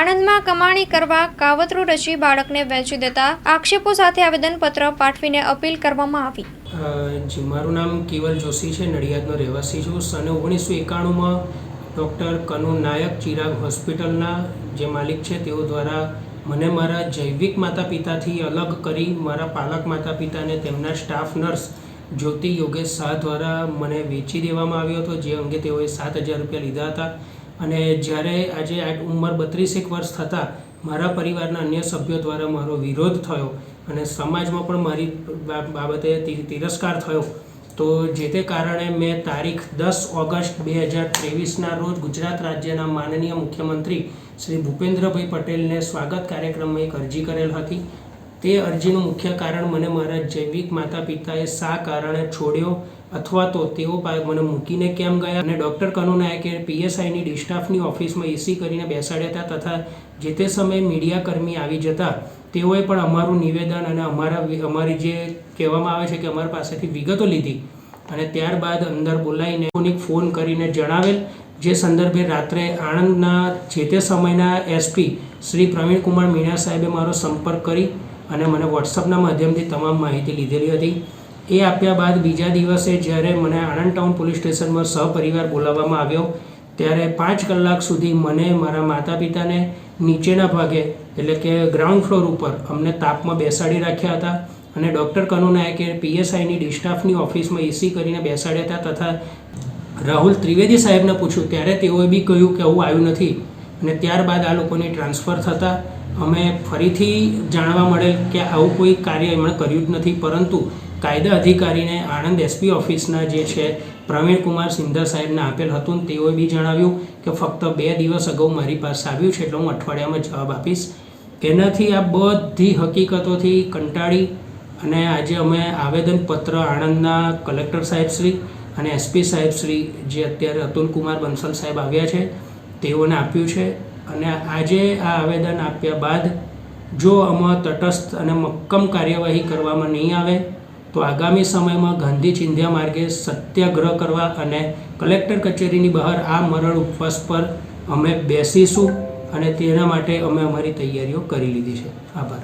આણંદમાં કમાણી કરવા કાવતરું રચી બાળકને વેચી દેતા આક્ષેપો સાથે આવેદનપત્ર પાઠવીને અપીલ કરવામાં આવી. જી, મારું નામ કેવલ જોશી છે, નડિયાદનો રહેવાસી છું. સને ઓગણીસો એકાણુંમાં ડૉક્ટર કનુ નાયક ચિરાગ હોસ્પિટલના જે માલિક છે, તેઓ દ્વારા મને મારા જૈવિક માતા પિતાથી અલગ કરી મારા પાલક માતા પિતાને તેમના સ્ટાફ નર્સ જ્યોતિ યોગેશ શાહ દ્વારા મને વેચી દેવામાં આવ્યો હતો. જે અંગે તેઓએ સાત હજાર રૂપિયા લીધા હતા. અને જ્યારે આજે આ ઉંમર બત્રીસેક વર્ષ થતાં મારા પરિવારના અન્ય સભ્યો દ્વારા મારો વિરોધ થયો અને સમાજમાં પણ મારી બાબતે તિરસ્કાર થયો, તો જે તે કારણે મેં તારીખ દસ ઓગસ્ટ બે હજાર ત્રેવીસના રોજ ગુજરાત રાજ્યના માનનીય મુખ્યમંત્રી શ્રી ભૂપેન્દ્રભાઈ પટેલને સ્વાગત કાર્યક્રમમાં એક અરજી કરેલ હતી. તે અરજીનું મુખ્ય કારણ મને મારા જૈવિક માતા પિતાએ શા કારણે છોડ્યો અથવા તો તેઓ મને મૂકીને કેમ ગયા? અને ડૉક્ટર કનુ નાયકે પીએસઆઈની ડિસ્ટાફની ઓફિસમાં એસી કરીને બેસાડ્યા હતા તથા જે તે સમયે મીડિયાકર્મી આવી જતા તેઓએ પણ અમારું નિવેદન અને અમારા અમારી જે કહેવામાં આવે છે કે અમારા પાસેથી વિગતો લીધી અને ત્યારબાદ અંદર બોલાવીને ફોનિક ફોન કરીને જણાવેલ, જે સંદર્ભે રાત્રે આણંદના જે તે સમયના એસપી શ્રી પ્રવીણકુમાર મીણા સાહેબે મારો સંપર્ક કરી અને મને વોટ્સઅપના માધ્યમથી તમામ માહિતી લીધેલી હતી. એ આપ્યા બાદ બીજા દિવસે જ્યારે મને આણંદ ટાઉન પોલીસ સ્ટેશનમાં સહપરિવાર બોલાવવામાં આવ્યો, ત્યારે પાંચ કલાક સુધી મને મારા માતા પિતાને નીચેના ભાગે, એટલે કે ગ્રાઉન્ડ ફ્લોર ઉપર અમને તાપમાં બેસાડી રાખ્યા હતા અને ડૉક્ટર કનુ નાયકે પીએસઆઈની ડિસ્ટાફની ઓફિસમાં એસી કરીને બેસાડ્યા હતા તથા રાહુલ ત્રિવેદી સાહેબને પૂછ્યું, ત્યારે તેઓએ બી કહ્યું કે હું આવ્યું નથી? અને ત્યારબાદ આ લોકોની ટ્રાન્સફર થતાં અમે ફરીથી જાણવા મળેલ કે આવું કોઈ કાર્ય એમણે કર્યું જ નથી, પરંતુ કાયદા અધિકારીને આણંદ એસપી ઓફિસના જે છે પ્રવીણકુમાર સિંધર સાહેબને આપેલ હતું તેઓએ બી જણાવ્યું કે ફક્ત બે દિવસ અગાઉ મારી પાસે આવ્યું છે, એટલે હું અઠવાડિયામાં જવાબ આપીશ. એનાથી આ બધી હકીકતોથી કંટાળી અને આજે અમે આવેદનપત્ર આણંદના કલેક્ટર સાહેબશ્રી અને એસપી સાહેબશ્રી જે અત્યારે અતુલ કુમાર બંસલ સાહેબ આવ્યા છે તેઓને આપ્યું છે. અને આજે આ આવેદન આપ્યા બાદ જો આમાં તટસ્થ અને મક્કમ કાર્યવાહી કરવામાં નહીં આવે, તો આગામી સમયમાં ગાંધી ચિંધ્યા માર્ગે સત્યાગ્રહ કરવા અને કલેક્ટર કચેરીની બહાર આ મરણ ઉપવાસ પર અમે બેસીશું અને તેના માટે અમે અમારી તૈયારીઓ કરી લીધી છે. આભાર.